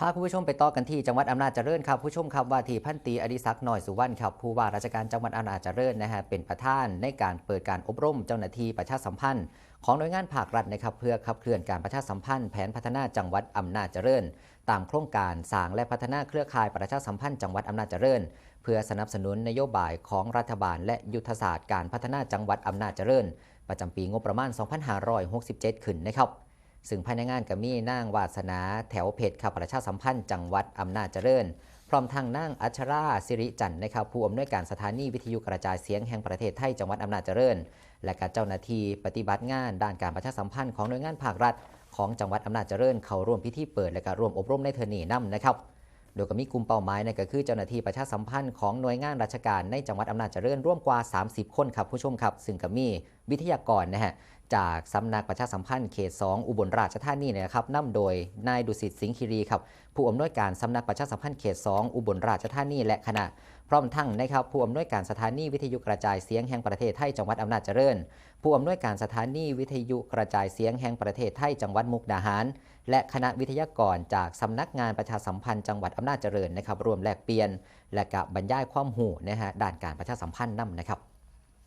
พาคุณผู้ชมไปต่อกันที่จังหวัดอำนาจเจริญครับผู้ชมครับว่าที่พันตีอดิศักดิ์หน่อยสุวรรณครับผู้ว่าราชการจังหวัดอำนาจเจริญนะฮะเป็นประธานในการเปิดการอบรมเจ้าหน้าที่ประชาสัมพันธ์ ของหน่วยงานภาครัฐนะครับเพื่อขับเคลื่อนการประชาสัมพันธ์แผนพัฒนาจังหวัดอำนาจเจริญ ตามโครงการสร้างและพัฒนาเครือข่ายประชาสัมพันธ์จังหวัดอำนาจเจริญ เพื่อสนับสนุนนโยบายของรัฐบาล และยุทธศาสตร์การพัฒนาจังหวัดอำนาจเจริญ ประจำปีงบประมาณ 2567 ขึ้นนะครับ ซึ่งภายในงานก็มีนางวาสนาแถวเพชรครับประชาสัมพันธ์จังหวัดอำนาจเจริญ พร้อมทางนางอัชราสิริจันทร์นะครับผู้อำนวยการสถานีวิทยุกระจายเสียงแห่งประเทศไทยจังหวัดอำนาจเจริญ และก็เจ้าหน้าที่ปฏิบัติงานด้านการประชาสัมพันธ์ของหน่วยงานภาครัฐ ของจังหวัดอำนาจเจริญ เข้าร่วมพิธีเปิดและก็ร่วมอบรมในเทอร์นีนํนะครับโดยก็มีกลุ่มเป้าหมายนั่นก็คือเจ้าหน้าที่ประชาสัมพันธ์ของหน่วยงานราชการในจังหวัดอำนาจเจริญร่วมกว่า 30 คนครับผู้ชมครับ ซึ่งก็มีวิทยากรนะฮะ จากสำนักประชาสัมพันธ์เขต 2 อุบลราชธานีเนี่ยนะครับนำโดยนายดุสิตสิงห์คีรีครับผู้อำนวยการสำนักประชาสัมพันธ์เขต 2 อุบลราชธานีและคณะพร้อมทั้งนะครับผู้อำนวยการสถานีวิทยุกระจายเสียงแห่งประเทศไทยจังหวัดอำนาจเจริญ ผู้อำนวยการสถานีวิทยุกระจายเสียงแห่งประเทศไทยจังหวัดมุกดาหาร และคณะวิทยากรจากสำนักงานประชาสัมพันธ์จังหวัดอำนาจเจริญนะครับรวมแลกเปลี่ยน และกับบรรยายความหูนะฮะด้านการประชาสัมพันธ์นํนะครับ